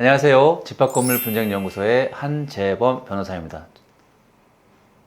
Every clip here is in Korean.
안녕하세요. 집합건물 분쟁연구소의 한재범 변호사입니다.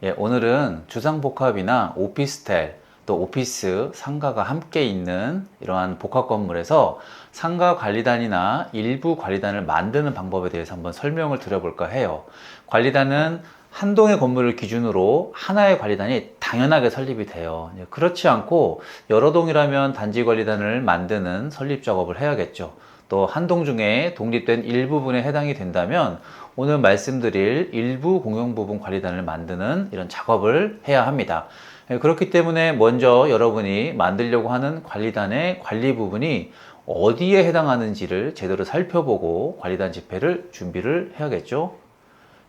예, 오늘은 주상복합이나 오피스텔, 또 오피스, 상가가 함께 있는 이러한 복합 건물에서 상가 관리단이나 일부 관리단을 만드는 방법에 대해서 한번 설명을 드려볼까 해요. 관리단은 한 동의 건물을 기준으로 하나의 관리단이 당연하게 설립이 돼요. 예, 그렇지 않고 여러 동이라면 단지 관리단을 만드는 설립 작업을 해야겠죠. 또 한 동 중에 독립된 일부분에 해당이 된다면 오늘 말씀드릴 일부 공용 부분 관리단을 만드는 이런 작업을 해야 합니다. 예, 그렇기 때문에 먼저 여러분이 만들려고 하는 관리단의 관리 부분이 어디에 해당하는지를 제대로 살펴보고 관리단 집회를 준비를 해야겠죠.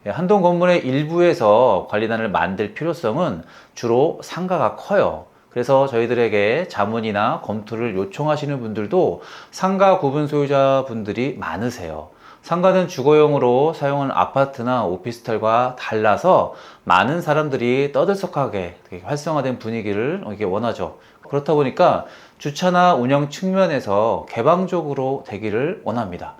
예, 한동 건물의 일부에서 관리단을 만들 필요성은 주로 상가가 커요. 그래서 저희들에게 자문이나 검토를 요청하시는 분들도 상가 구분 소유자분들이 많으세요. 상가는 주거용으로 사용하는 아파트나 오피스텔과 달라서 많은 사람들이 떠들썩하게 활성화된 분위기를 원하죠. 그렇다 보니까 주차나 운영 측면에서 개방적으로 되기를 원합니다.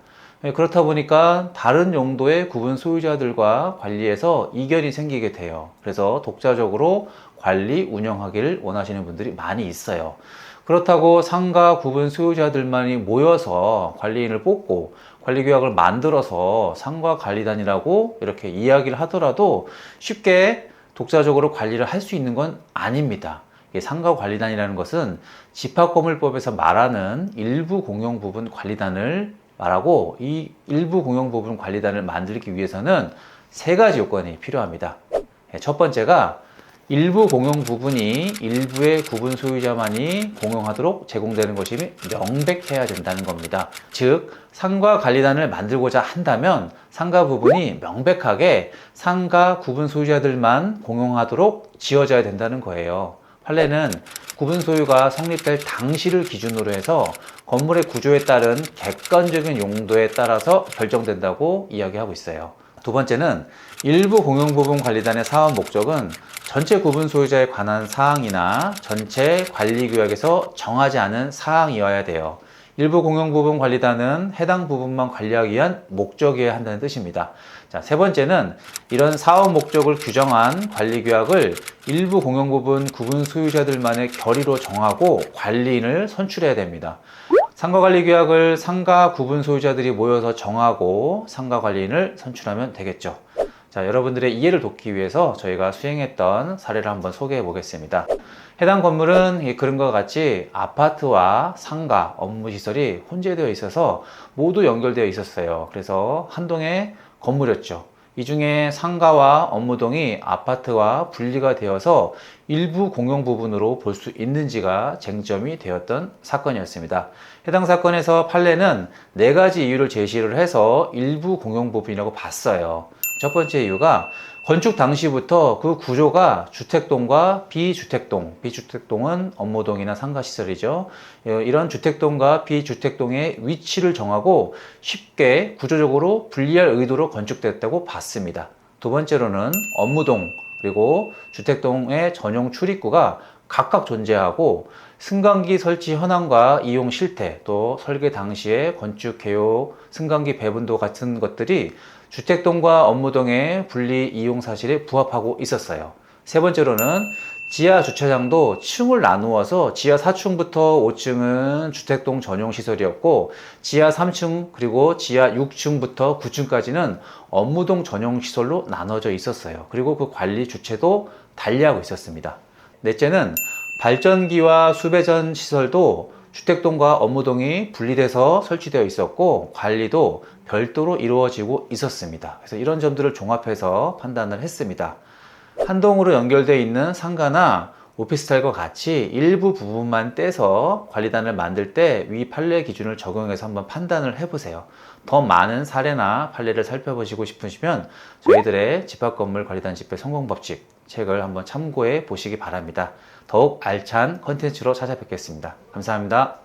예, 그렇다 보니까 다른 용도의 구분 소유자들과 관리에서 이견이 생기게 돼요. 그래서 독자적으로 관리, 운영하기를 원하시는 분들이 많이 있어요. 그렇다고 상가 구분 소유자들만이 모여서 관리인을 뽑고 관리 규약을 만들어서 상가 관리단이라고 이렇게 이야기를 하더라도 쉽게 독자적으로 관리를 할 수 있는 건 아닙니다. 상가 관리단이라는 것은 집합건물법에서 말하는 일부 공용 부분 관리단을 말하고 이 일부 공용 부분 관리단을 만들기 위해서는 세 가지 요건이 필요합니다. 예, 첫 번째가 일부 공용 부분이 일부의 구분 소유자만이 공용하도록 제공되는 것이 명백해야 된다는 겁니다. 즉, 상가 관리단을 만들고자 한다면 상가 부분이 명백하게 상가 구분 소유자들만 공용하도록 지어져야 된다는 거예요. 판례는 구분 소유가 성립될 당시를 기준으로 해서 건물의 구조에 따른 객관적인 용도에 따라서 결정된다고 이야기하고 있어요. 두 번째는 일부 공용 부분 관리단의 사업 목적은 전체 구분 소유자에 관한 사항이나 전체 관리 규약에서 정하지 않은 사항이어야 돼요. 일부 공용 부분 관리단은 해당 부분만 관리하기 위한 목적이어야 한다는 뜻입니다. 자, 세 번째는 이런 사업 목적을 규정한 관리 규약을 일부 공용 부분 구분 소유자들만의 결의로 정하고 관리인을 선출해야 됩니다. 상가 관리 규약을 상가 구분 소유자들이 모여서 정하고 상가 관리인을 선출하면 되겠죠. 자, 여러분들의 이해를 돕기 위해서 저희가 수행했던 사례를 한번 소개해 보겠습니다. 해당 건물은 그림과 같이 아파트와 상가, 업무시설이 혼재되어 있어서 모두 연결되어 있었어요. 그래서 한 동의 건물이었죠. 이 중에 상가와 업무동이 아파트와 분리가 되어서 일부 공용 부분으로 볼 수 있는지가 쟁점이 되었던 사건이었습니다. 해당 사건에서 판례는 네 가지 이유를 제시를 해서 일부 공용 부분이라고 봤어요. 첫 번째 이유가 건축 당시부터 그 구조가 주택동과 비주택동, 비주택동은 업무동이나 상가시설이죠. 어, 이런 주택동과 비주택동의 위치를 정하고 쉽게 구조적으로 분리할 의도로 건축됐다고 봤습니다. 두 번째로는 업무동, 그리고 주택동의 전용 출입구가 각각 존재하고 승강기 설치 현황과 이용 실태, 또 설계 당시의 건축 개요, 승강기 배분도 같은 것들이 주택동과 업무동의 분리 이용 사실에 부합하고 있었어요. 세 번째로는 지하 주차장도 층을 나누어서 지하 4층부터 5층은 주택동 전용 시설이었고 지하 3층 그리고 지하 6층부터 9층까지는 업무동 전용 시설로 나눠져 있었어요. 그리고 그 관리 주체도 달리하고 있었습니다. 넷째는 발전기와 수배전 시설도 주택동과 업무동이 분리돼서 설치되어 있었고 관리도 별도로 이루어지고 있었습니다. 그래서 이런 점들을 종합해서 판단을 했습니다. 한 동으로 연결되어 있는 상가나 오피스텔과 같이 일부 부분만 떼서 관리단을 만들 때 위 판례 기준을 적용해서 한번 판단을 해보세요. 더 많은 사례나 판례를 살펴보시고 싶으시면 저희들의 집합건물 관리단 집회 성공법칙 책을 한번 참고해 보시기 바랍니다. 더욱 알찬 컨텐츠로 찾아뵙겠습니다. 감사합니다.